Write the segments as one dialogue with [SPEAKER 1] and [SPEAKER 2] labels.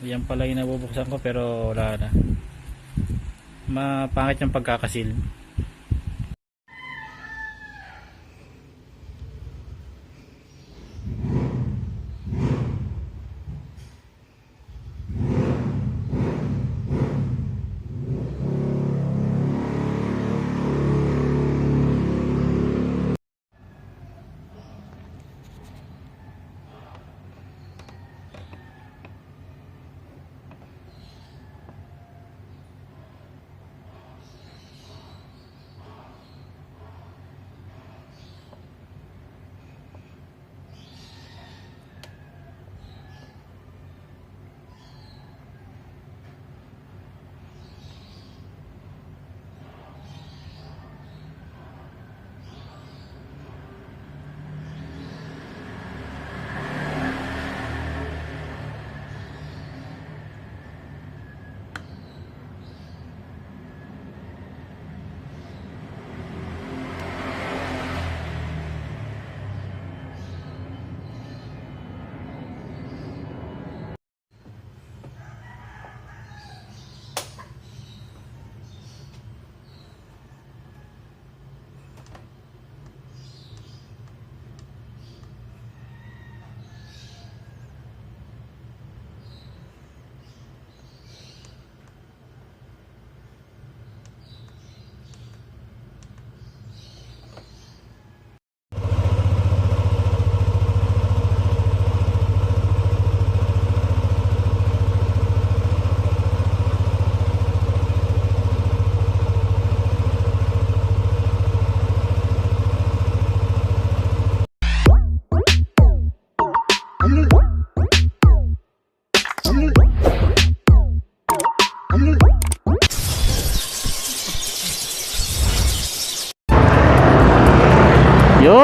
[SPEAKER 1] yan pala yung nabubuksan ko pero wala na. Mapangit yung pagkakasil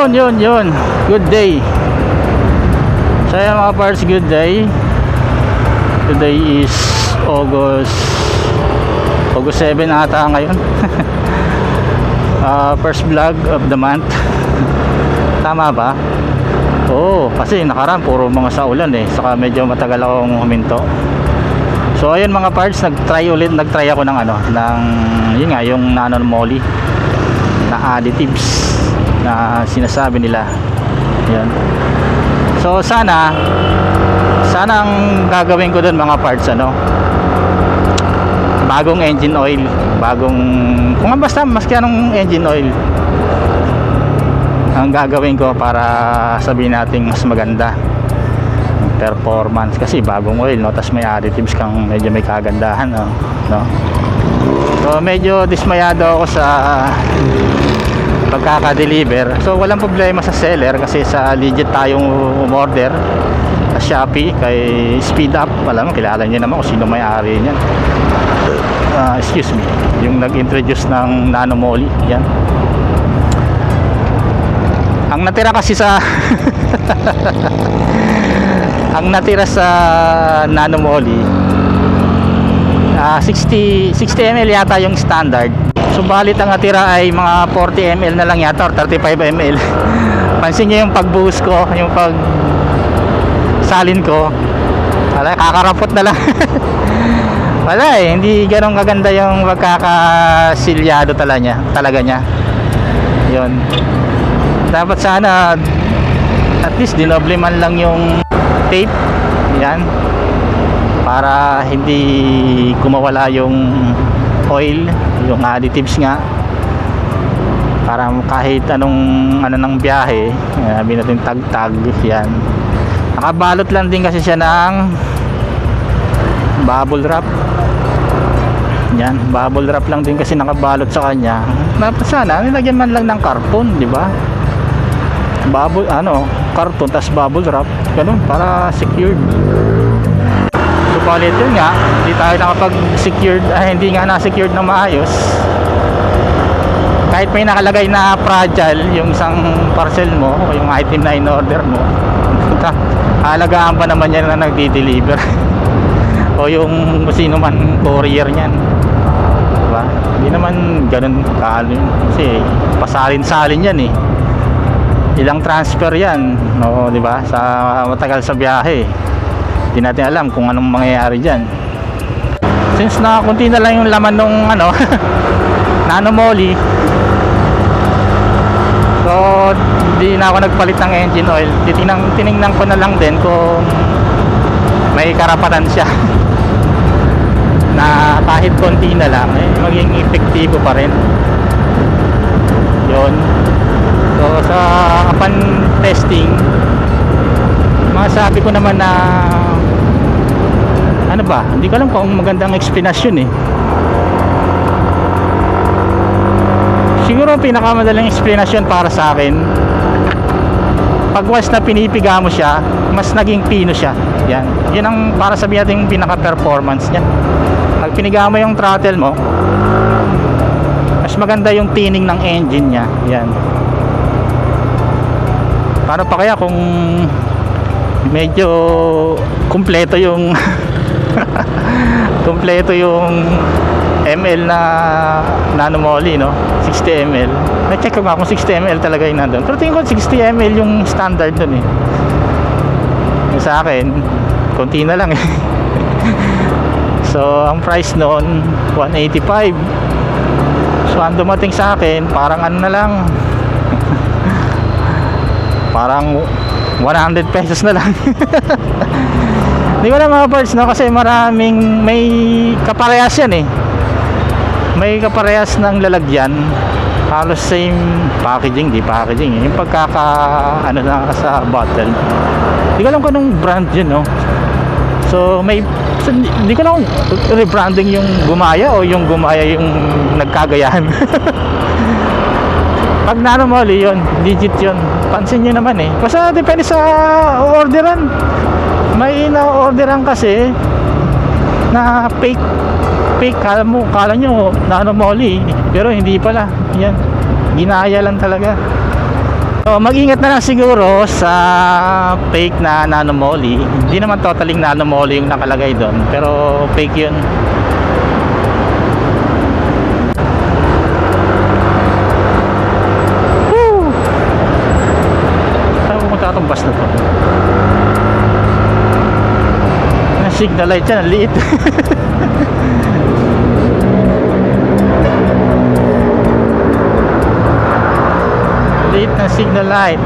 [SPEAKER 1] Yun, yun, yun. Good day. So mga parts, good day. Today is August August 7 ata ngayon. Ah, first vlog of the month. Tama ba? Oo, kasi nakaraan puro mga sa ulan eh. Saka medyo matagal akong huminto. So ayun mga parts, nag-try ulit, nag-try ako ng ano, ng yun nga, yung nanon moly na additives na sinasabi nila. Yan. So sana sana ang gagawin ko doon mga parts ano bagong engine oil, bagong kung basta maski anong engine oil ang gagawin ko para sabihin natin mas maganda performance kasi bagong oil no tas may additives kang medyo may kagandahan no, no? so medyo dismayado ako sa pagkaka-deliver. So walang problema sa seller kasi sa legit tayong umorder sa Shopee kay Speed Up. Alam mo, kilala niyo naman kung sino may-ari niyan. Ah, excuse me, yung nag-introduce ng Nano Moly. Yan. Ang natira kasi sa ang natira sa Nano Moly ah 60 60 ml yata yung standard Subalit ang natira ay mga 40 ml na lang yata or 35 ml. Pansin niyo yung pagbuhos ko, yung pag salin ko. Wala, kakarapot na lang. Wala eh, hindi ganun kaganda yung pagkakasilyado talaga niya, talaga niya. Yun. Dapat sana at least dinoble man lang yung tape. Yan. Para hindi kumawala yung oil yung additives nga. Para kahit anong ano ng biyahe sabi natin tag tag yan. Nakabalot lang din kasi siya ng bubble wrap. Yan bubble wrap lang din kasi nakabalot sa kanya. Sana nilagyan man lang ng karton di ba? Bubble ano karton tas bubble wrap. Ganun para secured Subalit yun nga, hindi tayo nakapag-secured, ah, hindi nga na-secured na maayos. Kahit may nakalagay na fragile yung isang parcel mo o yung item na in-order mo, halagaan pa naman yan na nagdi-deliver. o yung sino man courier niyan. Diba? Hindi naman ganun kaalo yun. Kasi pasalin-salin yan eh. Ilang transfer yan, no, 'di ba? Sa matagal sa biyahe Hindi natin alam kung anong mangyayari dyan. Since na na lang yung laman nung ano, nano moly. So, hindi na ako nagpalit ng engine oil. Titingnan, tiningnan ko na lang din kung may karapatan siya. na kahit konti na lang, eh, maging epektibo pa rin. Yun. So, sa upon testing, masabi ko naman na ano ba, hindi ko alam kung magandang explanation eh. Siguro ang pinakamadaling explanation para sa akin, pag once na pinipiga mo siya, mas naging pino siya. Yan. Yun ang para sabihin natin yung pinaka-performance niya. Pag piniga mo yung throttle mo, mas maganda yung tining ng engine niya. Yan. Paano pa kaya kung medyo kumpleto yung kumpleto yung ml na nano moly no 60 ml na-check ko nga kung 60 ml talaga yung nandun. Pero tingin ko 60 ml yung standard dun eh. Sa akin konti na lang eh. So ang price noon 185 so ang dumating sa akin parang ano na lang. Parang 100 pesos na lang Hindi ko na mga parts no kasi maraming may kaparehas yan eh. May kaparehas ng lalagyan. Halos same packaging, di packaging. eh. Yung pagkaka ano na sa bottle. Hindi ko alam kung anong brand yun no. So may so, hindi ko alam kung rebranding yung gumaya o yung gumaya yung nagkagayahan. Pag nano moly yun, legit yun. Pansin nyo naman eh. Basta depende sa orderan. May na-orderan kasi na fake fake. Kala mo kala nyo nano moly pero hindi pala. Yan ginaya lang talaga. So mag-ingat na lang siguro sa fake na nano moly hindi naman totaling nano moly yung nakalagay doon pero fake yun signal light yan ang liit. Liit na signal light.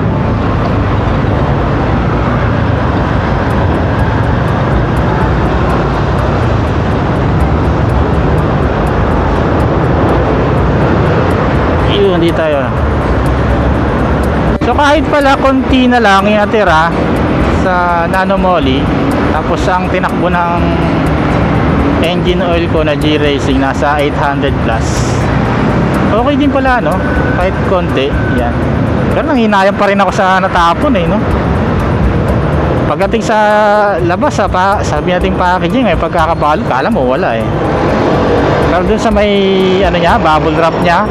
[SPEAKER 1] Yun hindi tayo. So kahit pala konti na lang yung natira sa nano moly tapos ang tinakbo ng engine oil ko na G Racing nasa 800 plus. Okay din pala no? Kahit konti yan. Pero nanghinayang pa rin ako sa natapon eh no? Pagdating sa labas sa pa, sabi nating packaging eh pagkakabalot kala mo wala eh. Pero dun sa may ano niya bubble wrap niya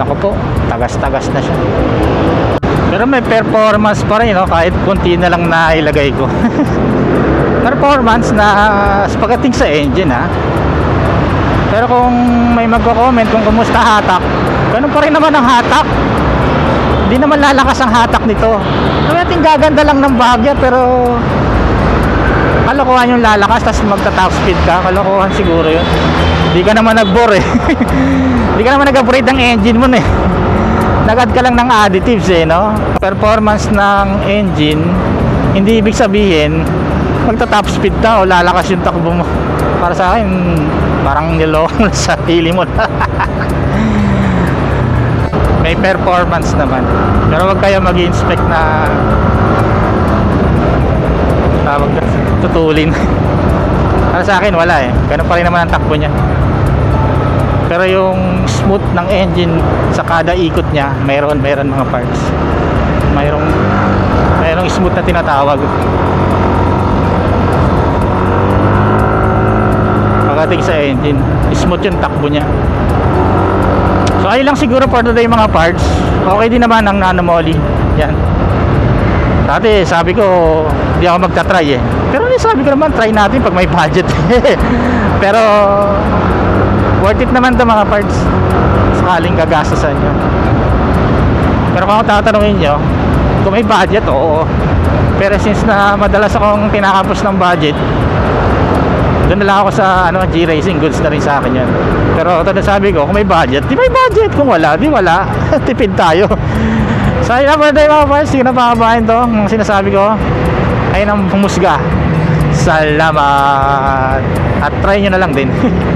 [SPEAKER 1] nako po tagas-tagas na siya. Pero may performance pa rin no? Kahit konti na lang na ilagay ko performance na sa pagdating sa engine ha? Pero kung may magko-comment kung kumusta hatak ganun pa rin naman ang hatak. Hindi naman lalakas ang hatak nito. Natin gaganda lang ng bagya pero kalokohan yung lalakas tapos magta-top speed ka. Kalokohan siguro yun. Hindi ka naman nag-bore eh. Hindi ka naman nag-upgrade ng engine mo eh. Nag-add ka lang ng additives eh no? Performance ng engine hindi ibig sabihin magta-top speed ka lalakas yung takbo mo. Para sa akin parang niloko sa sarili mo. May performance naman. Pero wag kayo mag inspect na tawag na tutulin. Para sa akin wala eh. Ganun pa rin naman ang takbo niya. Pero yung smooth ng engine sa kada ikot niya mayroon mayroon mga parts. Mayroong mayroong smooth na tinatawag pagdating sa engine smooth yung takbo niya. So ayun lang siguro for today mga parts. Okay din naman ang nano moly yan. Dati sabi ko hindi ako magta-try eh. Pero sabi ko naman try natin pag may budget pero worth it naman to mga parts. Sakaling gagastosan nyo pero kung tatanungin nyo kung may budget oo. Pero since na madalas akong kinakapos ng budget, doon na lang ako sa ano, G-Racing goods na rin sa akin yan. Pero ito na sabi ko, kung may budget, di may budget. Kung wala, di wala. Tipid tayo. So ayun na muna tayo mga boys. Sige na pangabahin to. Ang sinasabi ko, ayun ang humusga. Salamat. At try nyo na lang din.